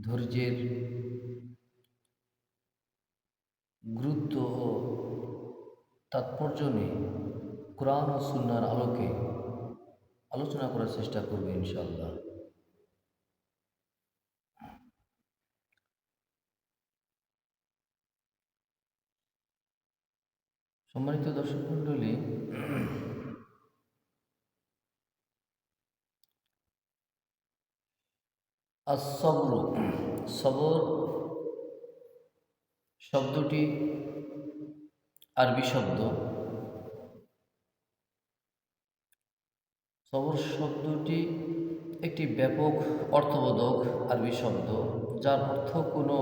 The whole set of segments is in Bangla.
ধৈর্যের গুরুত্ব ও তাৎপর্য নিয়ে কোরআন ও সুন্নার আলোকে আলোচনা করার চেষ্টা করবে ইনশাল্লাহ সম্মানিত দর্শক মণ্ডলী আসবর সবর শব্দটি আরবি শব্দ। সবর শব্দটি একটি ব্যাপক অর্থবোধক আরবি শব্দ, যার অর্থ কোনো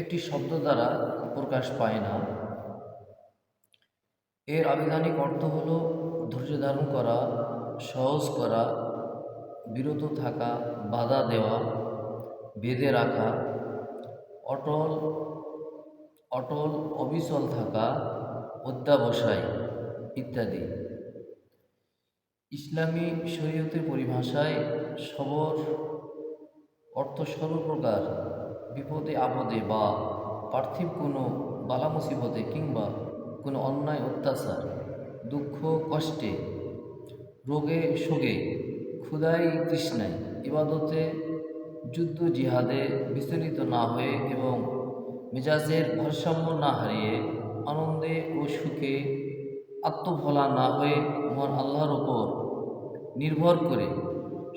একটি শব্দ দ্বারা প্রকাশ পায় না। এর আবিধানিক অর্থ হল ধৈর্য ধারণ করা, সহজ করা বিরত থাকা, বাধা দেওয়া, বেঁধে রাখা, অটল অটল, অবিচল থাকা অধ্যাবসায় ইত্যাদি। ইসলামী শরীয়তের পরিভাষায় সবর অর্থ সর্বপ্রকার, বিপদে, আপদে বা পার্থিব কোনো বালা মুসিবতে কিংবা কোনো অন্যায়, অত্যাচার, দুঃখ, কষ্টে, রোগে শোগে ক্ষুদাই তৃষ্ণায় ইবাদতে যুদ্ধ জিহাদে বিচলিত না হয়ে এবং মেজাজের ভারসাম্য না হারিয়ে আনন্দে ও সুখে আত্মভোলা না হয়ে মহান আল্লাহর ওপর নির্ভর করে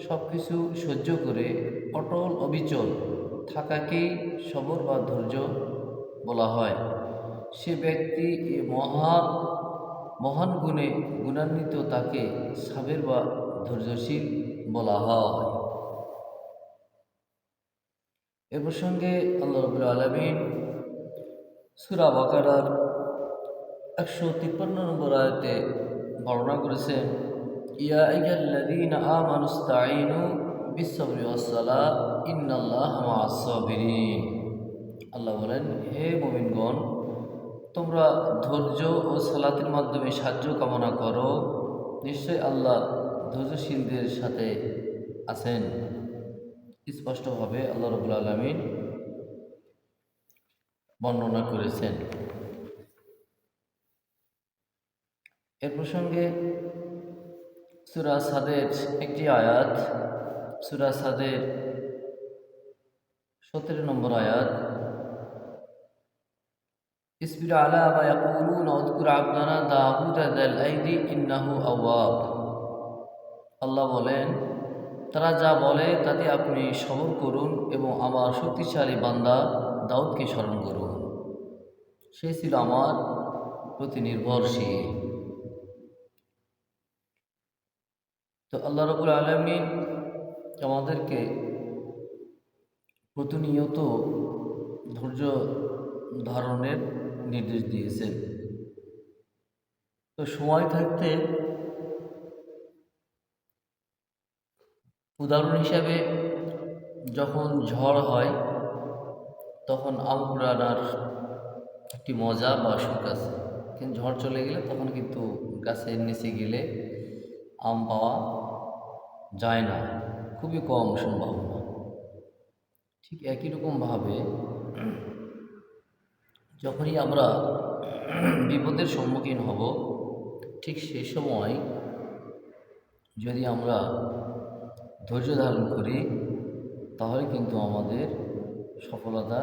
সব কিছু সহ্য করে অটল অবিচল থাকাকেই সবর বা ধৈর্য বলা হয়। সে ব্যক্তি মহা মহান গুণে গুণান্বিত তাকে সাবের বা ধৈর্যশীল বলা হয়। এ প্রসঙ্গে আল্লাহ রবুল আলমিন সুরা বাকারার একশো তিপ্পান্ন নম্বর আয়তে বর্ণনা করেছেন, ইয়া আইয়াল্লাযীনা আমানুস্তাঈনু বিসসবরি ওয়াসসালাহ, ইন্নাল্লাহা মা'আস সাবিরিন। আল্লাহ বলেন, হে মুমিনগণ, তোমরা ধৈর্য ও সালাতের মাধ্যমে সাহায্য কামনা করো। নিশ্চয় আল্লাহ ধৈর্যশীলদের সাথে আছেন। স্পষ্টভাবে আল্লাহ রবুল আলমিন বর্ণনা করেছেন। এর প্রসঙ্গে সুরা সাদের একটি আয়াত, সুরা সাদের সতেরো নম্বর আয়াত, ইসবির আলা বা ইয়াকুলুন, উযকুর আবদানা দাউদ যাল আইদি, ইন্নাহু আওয়াব। আল্লাহ বলেন, তারা যা বলে তাতে আপনি সবর করুন এবং আমার শক্তিশালী বান্দা দাউদকে স্মরণ করুন। সে ছিল আমার প্রতি নির্ভরশীল। তো আল্লাহ রবুল আলমিন আমাদেরকে প্রতিনিয়ত ধৈর্য ধারণের নির্দেশ দিয়েছেন। তো সময় থাকতে উদাহরণ হিসাবে যখন ঝড় হয়, তখন আম কুড়ানোর একটি মজা বা সুখ আছে। কিন্তু ঝড় চলে গেলে তখন কিন্তু গাছের নিচে গেলে আম পাওয়া যায় না। খুবই কম সম্ভাবনা। ঠিক একই রকমভাবে যখনই আমরা বিপদের সম্মুখীন হব, ঠিক সেই সময় যদি আমরা ধৈর্য ধারণ করি, তাহলে কিন্তু আমাদের সফলতা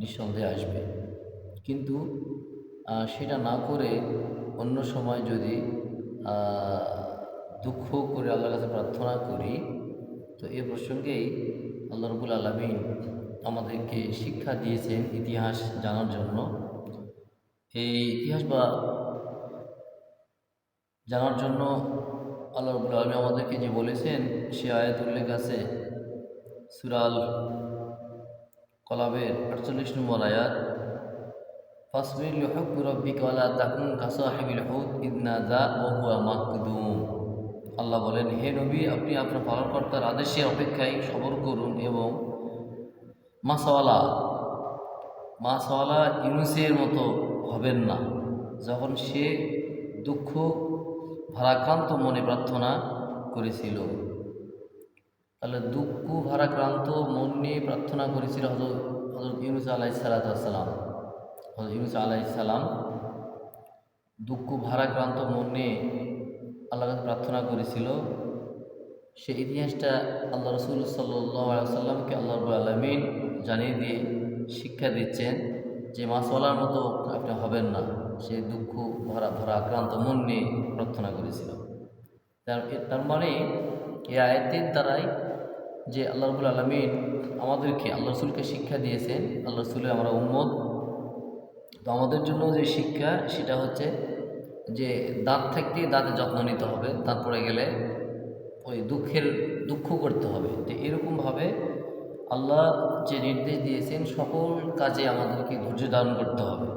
নিঃসন্দেহে আসবে। কিন্তু সেটা না করে অন্য সময় যদি দুঃখ করে আল্লাহর কাছে প্রার্থনা করি, তো এ প্রসঙ্গেই আল্লাহ রবুল আলমিন আমাদেরকে শিক্ষা দিয়েছেন ইতিহাস জানার জন্য। এই ইতিহাস বা জানার জন্য আল্লাহ রবুল আলমী আমাদেরকে যে বলেছেন, সে আয়াত উল্লেখ আছে সুরাল কলাবের আটচল্লিশ নম্বর আয়াত ফাসবিল হক রব্বিক ওয়ালা তাকুন কাসাহিবিল হুদ ইদনা দা ও হুয়া মাকদুম। আল্লাহ বলেন, হে নবী, আপনি আপনার পালনকর্তার আদেশে অপেক্ষায় সবর করুন এবং মাসাওয়ালা মাসাওয়ালা ইউনুসের মতো হবেন না। যখন সে দুঃখ ভারাক্রান্ত মনে প্রার্থনা করেছিল। তাহলে দুঃখ, ভারাক্রান্ত মন নিয়ে প্রার্থনা করেছিল হজরত হজরত ইউনুস আলাহ সালাতাম হজরত ইউনুস আলাহ সালাম দুঃখ, ভারাক্রান্ত মন নিয়ে আল্লাহ প্রার্থনা করেছিল। সে ইতিহাসটা আল্লাহ রসুল সাল্লামকে আল্লাহ রবুল আলমিন জানিয়ে দিয়ে শিক্ষা দিচ্ছেন যে মাসওয়ালার মতো আপনি হবেন না। সে দুঃখ, ভরা ভরা, আক্রান্ত, মন নিয়ে প্রার্থনা করেছিল। তার মানে এই আয়াতের দ্বারাই যে আল্লাহ রবুল আলমিন আমাদেরকে, আল্লাহ রসুলকে শিক্ষা দিয়েছেন, আল্লাহ রসুলের আমরা উম্মত। তো আমাদের জন্য যে শিক্ষা, সেটা হচ্ছে যে দাঁত থাকতে দাঁতে যত্ন নিতে হবে দাঁত গেলে ওই দুঃখের, দুঃখ করতে হবে। তো এরকমভাবে আল্লাহ যে নির্দেশ দিয়েছেন, সকল কাজে আমাদেরকে ধৈর্য ধারণ করতে হবে।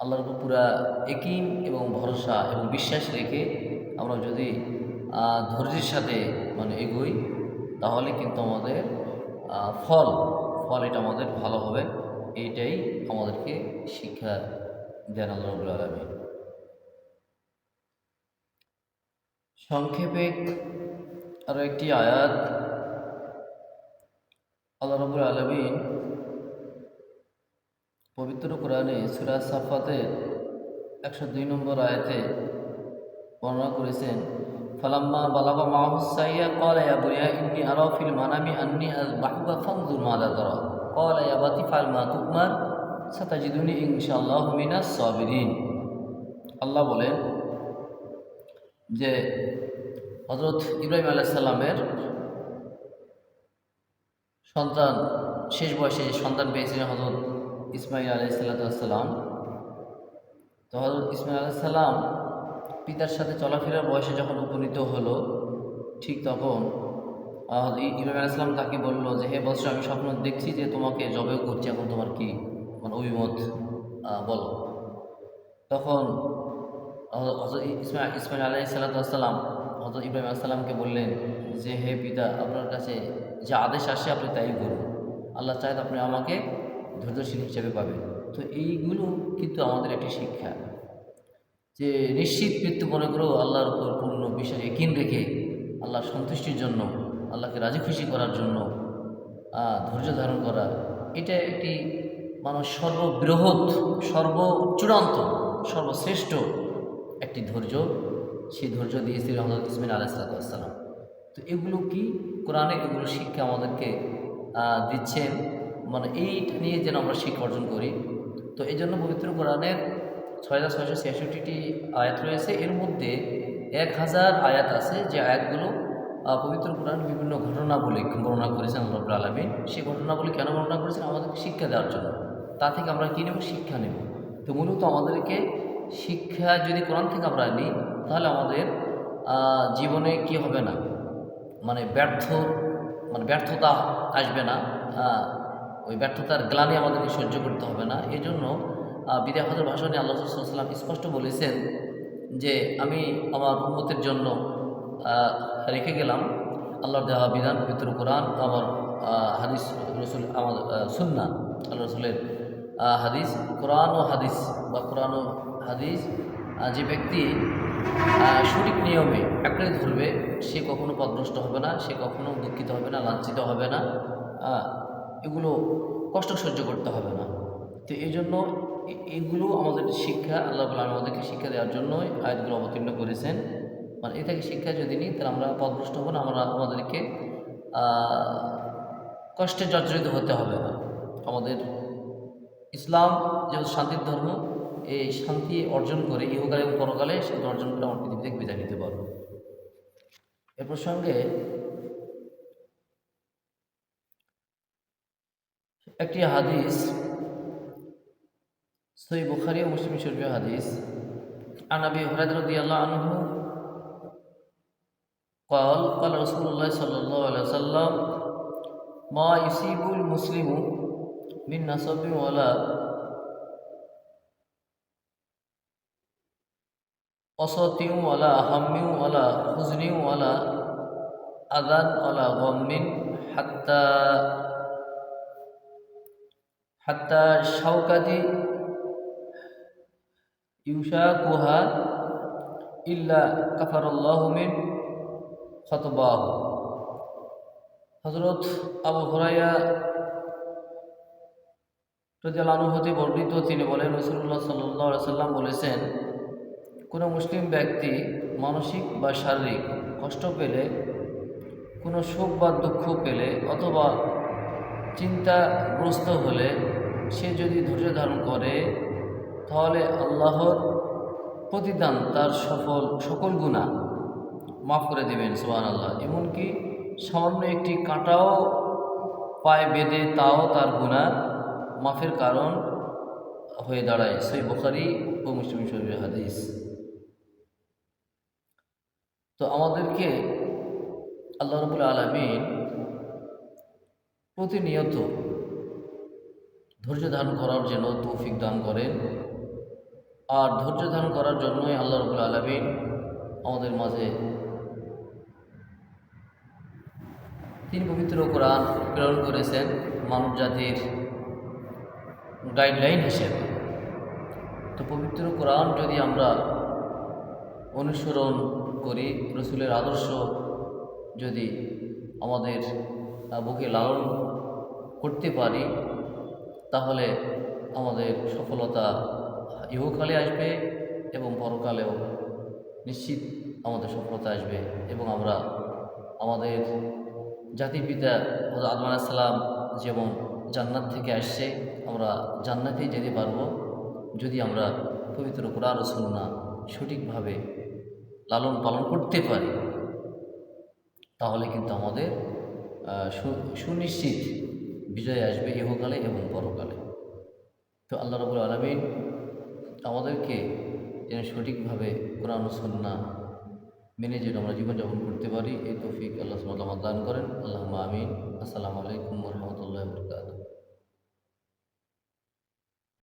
আল্লাহর উপর পুরা একিন এবং ভরসা এবং বিশ্বাস রেখে আমরা যদি ধৈর্যের সাথে মানে এগোই, তাহলে কিন্তু আমাদের ফল ফল এটা আমাদের ভালো হবে। এইটাই আমাদেরকে শিক্ষা দেন আল্লাহ রবুল আলমী সংক্ষেপে আরও একটি আয়াত আল্লাহ রবুল আলমিন পবিত্র কোরআনে সুরা সাফাতের একশো দুই নম্বর আয়াতে বর্ণনা করেছেন, ফালাম্মা বালাবা মাহুসাইয়া কল ইয়া বুনিয়া, ইন্নি আরা ফিল মানামি আন্নি আযবাহুকা ফানজুর মাযা তারা কল ইয়া বাতি ফাল মা তুকমার সাতাজিদুনি ইনশাআল্লাহ মিনাস সাবিরিন আল্লাহ বলেন যে হজরত ইব্রাহিম আলাইহিস সালামের সন্তান, শেষ বয়সে সন্তান পেয়েছিলেন হজরত ইসমাইল আলাইসাল্লাম তো হজরত ইসমাইল আলাইসাল্লাম পিতার সাথে চলাফেরার বয়সে যখন উপনীত হলো ঠিক তখন আহ, ই- ইব্রাহিম আলাইসাল্লাম তাকে বলল যে হে বৎস আমি স্বপ্ন দেখছি যে তোমাকে জবে করছি এখন তোমার কি মানে অভিমত বলো। তখন ইসমাইল ইসমাইল আলাই সাল্লাতাম হজরত ইব্রাহিম আসসালামকে বললেন যে হে পিতা আপনার কাছে যে আদেশ আসে আপনি তাই করুন। আল্লাহ চায় আপনি আমাকে ধৈর্যশীল হিসেবে পাবে। তো এইগুলো কিন্তু আমাদের একটি শিক্ষা। যে নিশ্চিত মৃত্যু মনে করেও আল্লাহর উপর পূর্ণ বিশ্বাস একিন রেখে আল্লাহর সন্তুষ্টির জন্য, আল্লাহকে রাজি খুশি করার জন্য ধৈর্য ধারণ করা, এটা একটি মানুষ সর্ববৃহৎ, সর্বচূড়ান্ত, সর্বশ্রেষ্ঠ একটি ধৈর্য। সেই ধৈর্য দিয়েছিলেন হজরত ইসমিন আলাইসালাম তো এগুলো কি? কোরআনে এগুলো শিক্ষা আমাদেরকে দিচ্ছেন। মানে এইটা নিয়ে যেন আমরা শিক্ষা অর্জন করি। তো এই জন্য পবিত্র কোরআনের ছয় হাজার ছয়শো ছেষট্টিটি আয়াত রয়েছে। এর মধ্যে এক হাজার আয়াত আছে। যে আয়াতগুলো পবিত্র কোরআন বিভিন্ন ঘটনাবলী বর্ণনা করেছেন আল্লাহ আলমিন। সেই ঘটনাবলী কেন বর্ণনা করেছেন? আমাদেরকে শিক্ষা দেওয়ার জন্য। তা থেকে আমরা কী নেব? শিক্ষা নেব। তো মূলত আমাদেরকে শিক্ষা যদি কোরআন থেকে আমরা নিই তাহলে আমাদের জীবনে কি হবে না? মানে ব্যর্থ মানে ব্যর্থতা আসবে না। ওই ব্যর্থতার গ্লানি আমাদেরকে সহ্য করতে হবে না। এই জন্য বিদায় হজর ভাষণে আল্লাহ সাল্লাম স্পষ্ট বলেছেন যে, আমি আমার উন্মতের জন্য রেখে গেলাম। আল্লাহর দেওয়া বিধান পবিত্র কোরআন, আমার হাদিস রসুল, আমার সুন্না আল্লাহ রসুলের হাদিস, কোরআন ও হাদিস বা কোরআন ও হাদিস যে ব্যক্তি সঠিক নিয়মে আঁকড়ে ধরবে সে কখনো পদভ্রষ্ট হবে না, সে কখনো দুঃখিত হবে না, লাঞ্ছিত হবে না। এগুলো কষ্ট সহ্য করতে হবে না। তো এই জন্য এগুলো আমাদের শিক্ষা, আল্লাহ তাআলা আমাদেরকে শিক্ষা দেওয়ার জন্যই আয়াতগুলো অবতীর্ণ করেছেন। মানে এ থেকে শিক্ষা যদি নিই, তাহলে আমরা পদভ্রষ্ট হব না, আমরা আমাদেরকে কষ্টে জর্জরিত হতে হবে না। আমাদের ইসলাম যেহেতু শান্তির ধর্ম, এই শান্তি অর্জন করে ইহকালে এবং পরকালে সেটা অর্জন করে আমার পৃথিবী থেকে বিদায় নিতে পারব। এ প্রসঙ্গে একটি হাদিস সই বুখারি ও মুসলিম শরীফের হাদিস عن ابي هريره رضي الله عنه قال قال رسول الله صلى الله عليه وسلم ما يصيب المسلم من نصب ولا قصة ولا هم ولا حزن ولا أذى ولا غم حتى হাত্তা সাউকাতি ইউসা কুহা ইল্লা কাফারুল্লাহমিন খতবাহ। হজরত আবু হরাইয়া রাজু হতে বর্ণিত তিনি বলেন রসুল্লাহ সাল্লাহ সাল্লাম বলেছেন, কোনো মুসলিম ব্যক্তি মানসিক বা শারীরিক কষ্ট পেলে, কোনো সুখ বা দুঃখ পেলে অথবা চিন্তাগ্রস্ত হলে সে যদি ধৈর্য ধারণ করে, তাহলে আল্লাহর প্রতিদান তার সফল সকল গুণা মাফ করে দেবেন সোহান আল্লাহ এমনকি সামান্য একটি কাঁটাও পায়ে বেঁধে তাও তার গুণা মাফের কারণ হয়ে দাঁড়ায়। সই বখারি ও মুসলিম শরীর হাদিস। তো আমাদেরকে আল্লাহ রবুল আলমিন প্রতিনিয়ত ধৈর্য ধারণ করার জন্য তৌফিক দান করেন। আর ধৈর্য ধারণ করার জন্যই আল্লাহ রবুল আলমিন আমাদের মাঝে তিনি পবিত্র কোরআন প্রেরণ করেছেন মানব জাতির গাইডলাইন হিসেবে। তো পবিত্র কোরআন যদি আমরা অনুসরণ করি, রসুলের আদর্শ যদি আমাদের বুকে লালন করতে পারি তাহলে আমাদের সফলতা ইহকালে আসবে এবং পরকালেও নিশ্চিত আমাদের সফলতা আসবে এবং আমরা আমাদের জাতির পিতা হজরত আদম আলাহিসাল্লাম যেমন জান্নাত থেকে আসছে, আমরা জান্নাতেই যেতে পারব যদি আমরা পবিত্র কোরআন সুন্না সঠিকভাবে লালন পালন করতে পারি। তাহলে কিন্তু আমাদের সুনিশ্চিত বিজয় আসবে ইহকালে এবং পরকালে। তো আল্লাহ রবুল আলমিন আমাদেরকে যেন সঠিকভাবে কোরআন সন্না মেনে যেন আমরা জীবনযাপন করতে পারি, এই তৌফিক আল্লাহ সাল্লাহ দান করেন। আল্লাহ আমিন। আসসালামু আলাইকুম রহমতুল্লাহ